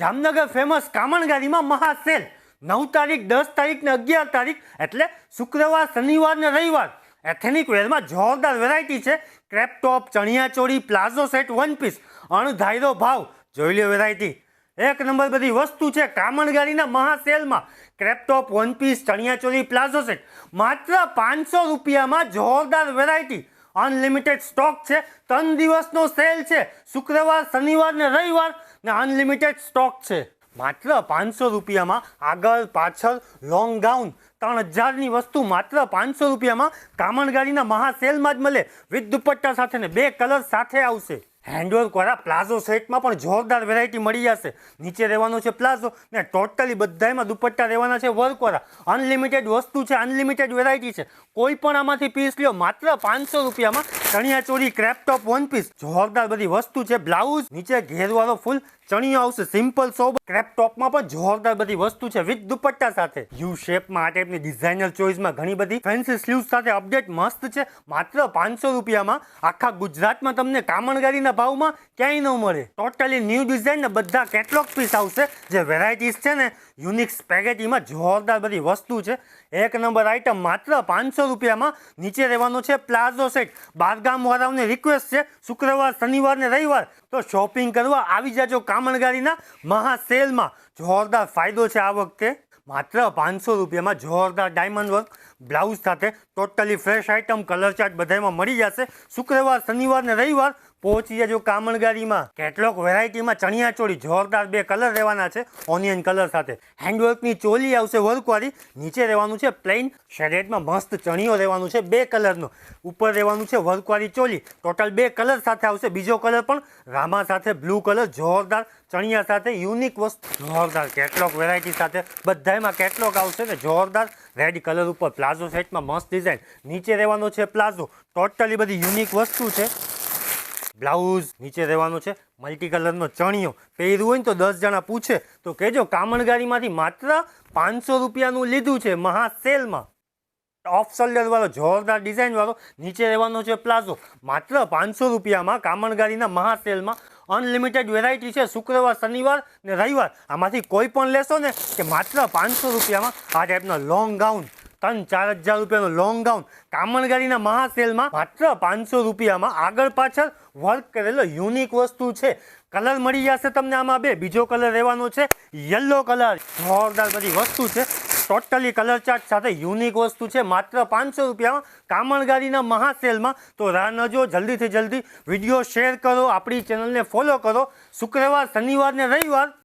Jamnagar famous કામણગારીમાં મહાસેલ. નવ તારીખ, દસ તારીખ ને અગિયાર તારીખ, એટલે શુક્રવાર, શનિવાર ને રવિવાર. એથેનિક વેરમાં જોરદાર વેરાયટી છે. ક્રેપ ટોપ ચણિયા પ્લાઝો સેટ વન પીસ અણધાયરો ભાવ, જોઈ લો વેરાયટી એક નંબર બધી વસ્તુ છે કામણગારીના મહાસેલમાં. ક્રેપટોપ વન પીસ ચણિયાચોળી પ્લાઝો સેટ માત્ર પાંચસો રૂપિયામાં જોરદાર વેરાયટી અનલિમિટેડ સ્ટોક છે. ત્રણ દિવસનો સેલ છે. શુક્રવાર, શનિવાર ને રવિવાર ને અનલિમિટેડ સ્ટોક છે. માત્ર પાંચસો રૂપિયામાં આગળ પાછળ લોંગ ગાઉન ત્રણ હજારની વસ્તુ માત્ર પાંચસો રૂપિયામાં કામણગાડીના મહાસેલમાં જ મળે. વિથ દુપટ્ટા સાથે ને બે કલર સાથે આવશે. હેન્ડવર્ક વાળા પ્લાઝો સેટમાં પણ જોરદાર વેરાયટી મળી જશે. નીચે રહેવાનો છે પ્લાઝો ને ટોટલી બધામાં દુપટ્ટા રહેવાના છે વર્ક વાળા. અનલિમિટેડ વસ્તુ છે અનલિમિટેડ વેરાયટી છે. કોઈ પણ આમાંથી પીસ લ્યો, માત્ર પાંચસો રૂપિયામાં ચણિયા ચોરી ક્રેપ ટોપ વન પીસ જોરદાર બધી વસ્તુ છે બ્લાઉઝ નીચે ઘેરવાળો ફૂલ, ચણિયો આવશે સિમ્પલ સોબર ક્રેપ ટોપમાં પણ જોરદાર બધી વસ્તુ છે વિથ દુપટ્ટા સાથે. યુ શેપમાં આ ટાઈપની ડિઝાઇનર ચોઇસમાં ઘણી બધી ફેન્સી સ્લીવ સાથે અપડેટ મસ્ત છે, માત્ર પાંચસો રૂપિયામાં આખા ગુજરાતમાં તમને કામણગારીના ભાવમાં ક્યાંય ન મળે. ટોટલી ન્યૂ ડિઝાઇન ને બધા કેટલોગ પીસ આવશે, જે વેરાયટીઝ છે ને યુનિક સ્પેગેટીમાં જોરદાર બધી વસ્તુ છે. એક નંબર આઇટમ માત્ર પાંચસો રૂપિયામાં નીચે રહેવાનો છે પ્લાઝો સેટ. બારગામવાળાઓને રિક્વેસ્ટ છે શુક્રવાર, શનિવાર ને રવિવાર. તો શોપિંગ કરવા આવી જાજો કામણગારીના મહાસેલમાં જોરદાર ફાયદો છે આ વખતે. માત્ર પાંચસો રૂપિયામાં જોરદાર ડાયમંડ વર્ક બ્લાઉઝ સાથે totally fresh item colour chart બધામાં મળી જશે. શુક્રવાર, શનિવાર ને રવિવાર પહોંચી જજો કામણગારીમાં. કેટલોક વેરાયટીમાં ચણિયા ચોળી જોરદાર બે કલર રહેવાના છે ઓનિયન કલર સાથે. હેન્ડવર્કની ચોલી આવશે વર્કવાળી નીચે રહેવાનું છે પ્લેન શેડેડમાં મસ્ત ચણિયો રહેવાનું છે બે કલરનો ઉપર રહેવાનું છે વર્કવાળી ચોલી ટોટલ બે કલર સાથે આવશે. બીજો કલર પણ રામા સાથે બ્લુ કલર જોરદાર ચણિયા સાથે યુનિક વસ્તુ. જોરદાર કેટલોક વેરાયટી સાથે, બધામાં કેટલોક આવશે ને જોરદાર રેડ કલર ઉપર. પ્લાઝો સેટમાં મસ્ત ડિઝાઇન નીચે રહેવાનો છે પ્લાઝો ટોટલી બધી યુનિક વસ્તુ છે. બ્લાઉઝ નીચે રહેવાનો છે મલ્ટી કલરનો ચણિયો પહેર્યું હોય ને તો દસ જણા પૂછે, તો કહેજો કામણગારીમાંથી માત્ર પાંચસો રૂપિયાનું લીધું છે મહાસેલમાં. ઓફ શોલ્ડરવાળો જોરદાર ડિઝાઇનવાળો નીચે રહેવાનો છે પ્લાઝો. માત્ર પાંચસો રૂપિયામાં કામણગારીના મહાસેલમાં અનલિમિટેડ વેરાયટી છે, શુક્રવાર, શનિવાર ને રવિવાર. આમાંથી કોઈ પણ લેશો ને કે માત્ર પાંચસો રૂપિયામાં આ ટાઈપના લોંગ ગાઉન ત્રણ ચાર હજાર રૂપિયાનો લોંગ ગાઉન કામણગારીના મહાસેલમાં માત્ર પાંચસો રૂપિયામાં આગળ પાછળ વર્ક કરેલો યુનિક વસ્તુ છે. કલર મળી જશે તમને આમાં બે. બીજો કલર રહેવાનો છે યલો કલર જોરદાર બધી વસ્તુ છે. ટોટલી કલર ચાર્ટ સાથે યુનિક વસ્તુ છે. માત્ર પાંચસો રૂપિયામાં કામણગારીના મહાસેલમાં. તો રાહ ન જો જલ્દીથી જલ્દી વીડિયો શેર કરો. આપણી ચેનલને ફોલો કરો. શુક્રવાર, શનિવાર ને રવિવાર